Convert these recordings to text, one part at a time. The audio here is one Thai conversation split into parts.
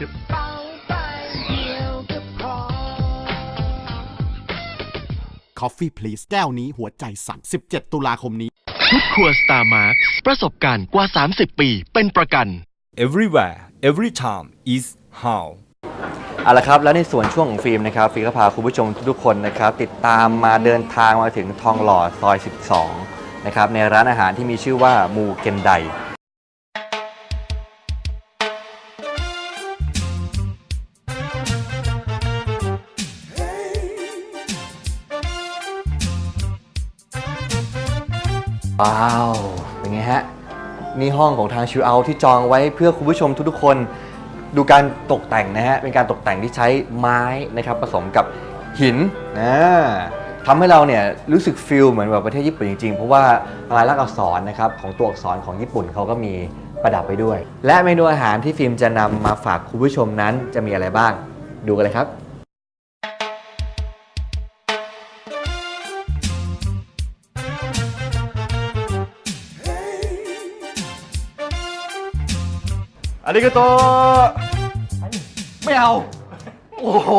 ตึบเบาไปเดียวก็พอ Coffee Please แก้วนี้หัวใจสั่น 17 ตุลาคมนี้ทุกครัวสตาร์มาร์ประสบการณ์กว่า 30 ปีเป็นประกัน everywhere every time is how เอาละครับแล้วในส่วนช่วงของฟิล์มนะครับฟิล์มก็พาคุณผู้ชมทุกๆคนนะครับติดตามมาเดินทางมาถึงทองหล่อซอย 12 นะครับในร้านอาหารที่มีชื่อว่ามูเกนได ว้าว เป็นไงฮะ นี่ห้องของทางชิวเอาที่จองไว้เพื่อคุณผู้ชมทุกๆคน ดูการตกแต่งนะฮะ เป็นการตกแต่งที่ใช้ไม้นะครับผสมกับหินนะทำให้เราเนี่ยรู้สึกฟิลเหมือนแบบประเทศญี่ปุ่นจริงๆ เพราะว่าลายลักษณ์อักษรนะครับของตัวอักษรของญี่ปุ่นเขาก็มีประดับไปด้วย และเมนูอาหารที่ฟิล์มจะนำมาฝากคุณผู้ชมนั้นจะมีอะไรบ้าง ดูกันเลยครับ อันนี้ก็โตไม่เอา โอ้โห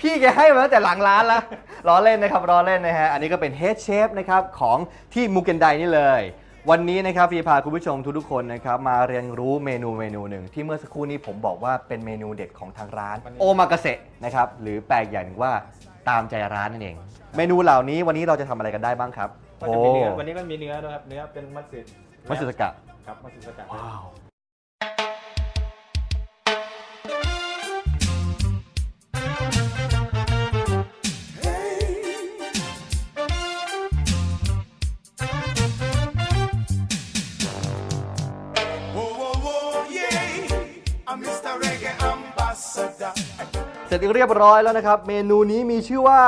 พี่แกให้มาตั้งแต่หลังร้านแล้วล้อเล่นนะครับล้อเล่นนะฮะ อันนี้ก็เป็นเฮดเชฟนะครับของที่มูเกนไดนี่เลย วันนี้นะครับฟีพาคุณผู้ชมทุกๆคนนะครับมาเรียนรู้เมนูเมนูหนึ่งที่เมื่อสักครู่นี้ผมบอกว่าเป็นเมนูเด็ดของทางร้าน โอมากาเสะนะครับหรือแปลกอย่างหนึ่งว่าตามใจร้านนั่นเอง เมนูเหล่านี้วันนี้เราจะทำอะไรกันได้บ้างครับก็จะมีเนื้อวันนี้ก็มีเนื้อด้วยครับ เนื้อเป็นมัตสึมัตสึสกะครับมัตสึสกัดว้าว เสร็จเรียบร้อยแล้วนะครับ เมนูนี้มีชื่อว่า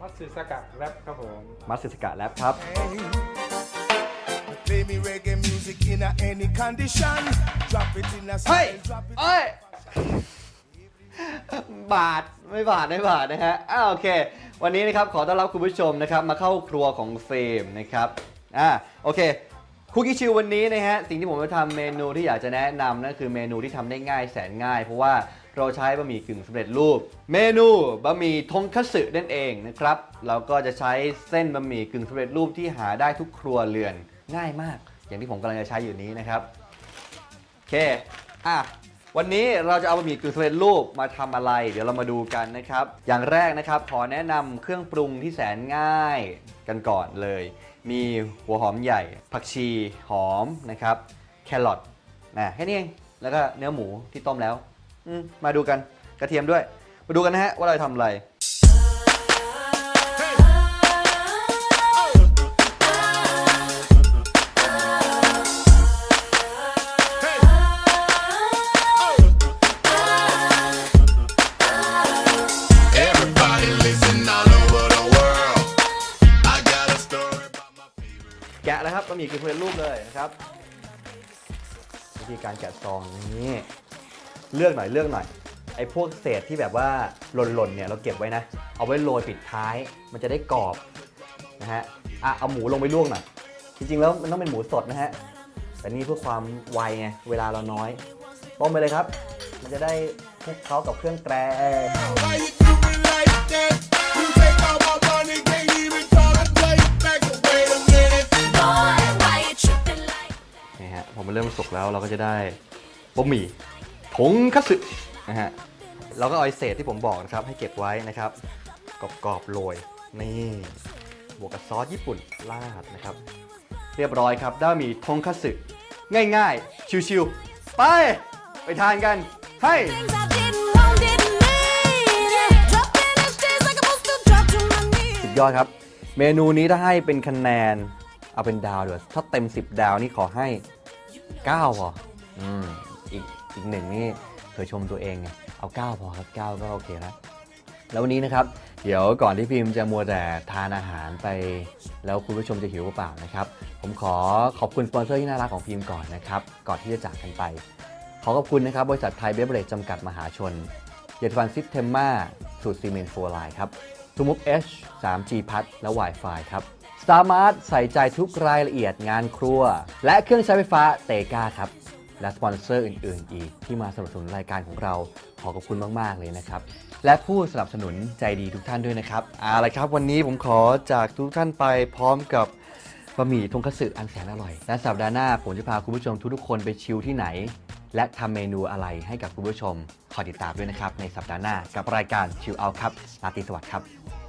มัตสึสกัดแรปครับผม มัสสกะแลบครับ Play me reggae music in a any condition. Drop it in a เฮ้ย style, drop it เอ้ย บาทไม่บาทไม่บาทนะฮะอ้าวโอเค วันนี้นะครับขอต้อนรับคุณผู้ชมนะครับมาเข้าครัวของเฟรมนะครับอ่าโอเคคุกกี้ชิววันนี้นะฮะสิ่งที่ผมจะทำเมนูที่อยากจะแนะนำนั่นคือเมนูที่ทำได้ง่ายแสนง่าย เพราะว่า เราใช้บะหมี่กึ่งสำเร็จรูป เมนูบะหมี่ทงคัตสึนั่นเองนะครับ เราก็จะใช้เส้นบะหมี่กึ่งสำเร็จรูปที่หาได้ทุกครัวเรือนง่ายมาก อย่างที่ผมกำลังจะใช้อยู่นี้นะครับโอเคอะวันนี้เราจะเอาบะหมี่กึ่งสำเร็จรูปมาทำอะไร เดี๋ยวเรามาดูกันนะครับ อย่างแรกนะครับ ขอแนะนำเครื่องปรุงที่แสนง่ายกันก่อนเลย มีหัวหอมใหญ่ ผักชีหอมนะครับ แครอทนะแค่นี้เองแล้วก็เนื้อหมูที่ต้มแล้ว อืมมาดูกันกระเทียมด้วย มาดูกันนะฮะว่าเราจะทำอะไร Everybody listen all over the world. I got a story about my favorite. แกะแล้วครับบะหมี่กึ่งสำเร็จรูปเลยนะครับ วิธีการแกะซองนี้ เลือกหน่อยเลือกหน่อยไอ้พวกเศษที่แบบว่าหล่นๆเนี่ยเราเก็บไว้นะ เอาไว้โรยปิดท้าย มันจะได้กรอบนะฮะอะเอาหมูลงไปลวกหน่อยจริงๆแล้วมันต้องเป็นหมูสดนะฮะแต่นี่เพื่อความไวไงเวลาเราน้อยต้มไปเลยครับ มันจะได้คลุกเคล้ากับเครื่องแกง Why you do me like that? You take all my money, can't even talk to play back. Wait a minute. Boy why you tripping like นี่ฮะพอมันเริ่มสุกแล้วเราก็จะได้บะหมี่ ทงคัตสึนะฮะเราก็เอาไอเศษที่ผมบอกนะครับให้เก็บไว้นะครับกรอบๆโรยนี่บวกกับซอสญี่ปุ่นราดนะครับ เรียบร้อยครับได้มีทงคัตสึง่ายๆ ชิวๆ ไป ไปทานกัน ให้สุดยอดครับ เมนูนี้ถ้าให้เป็นคะแนน เอาเป็นดาวด้วยถ้าเต็ม 10 ดาวนี่ขอให้ 9พออืมอีก อีกหนึ่งนี่เคยชมตัวเองไงเอา 9 พอครับ 9 ก็โอเคแล้วแล้ววันนี้นะครับ เดี๋ยวก่อนที่พิมพ์จะมัวแต่ทานอาหารไป แล้วคุณผู้ชมจะหิวเปล่านะครับ ผมขอขอบคุณสปอนเซอร์ที่น่ารักของพิมพ์ก่อนนะครับ ก่อนที่จะจากกันไป ขอขอบคุณนะครับ บริษัทไทยเบเบอร์เรจจำกัดมหาชน เยอรมันซิสเทมมาสูตรซีเมนต์โฟร์ไลน์ครับทูมุก H 3G พัดและ Wi-Fi ครับ Star Mart ใส่ใจทุกรายละเอียดงานครัว และเครื่องใช้ไฟฟ้าเตกาครับ และสปอนเซอร์อื่น ๆ อีกที่มาสนับสนุนรายการของเราขอขอบคุณมาก ๆ เลยนะครับ และผู้สนับสนุนใจดีทุกท่านด้วยนะครับเอาละครับ วันนี้ผมขอจากทุกท่านไปพร้อมกับบะหมี่ทงคัตสึอันแสนอร่อย และสัปดาห์หน้าผมจะพาคุณผู้ชมทุกๆคนไปชิลที่ไหน และทำเมนูอะไรให้กับคุณผู้ชมคอยติดตามด้วยนะครับในสัปดาห์หน้ากับรายการชิลเอาครับราตรีสวัสดิ์ครับ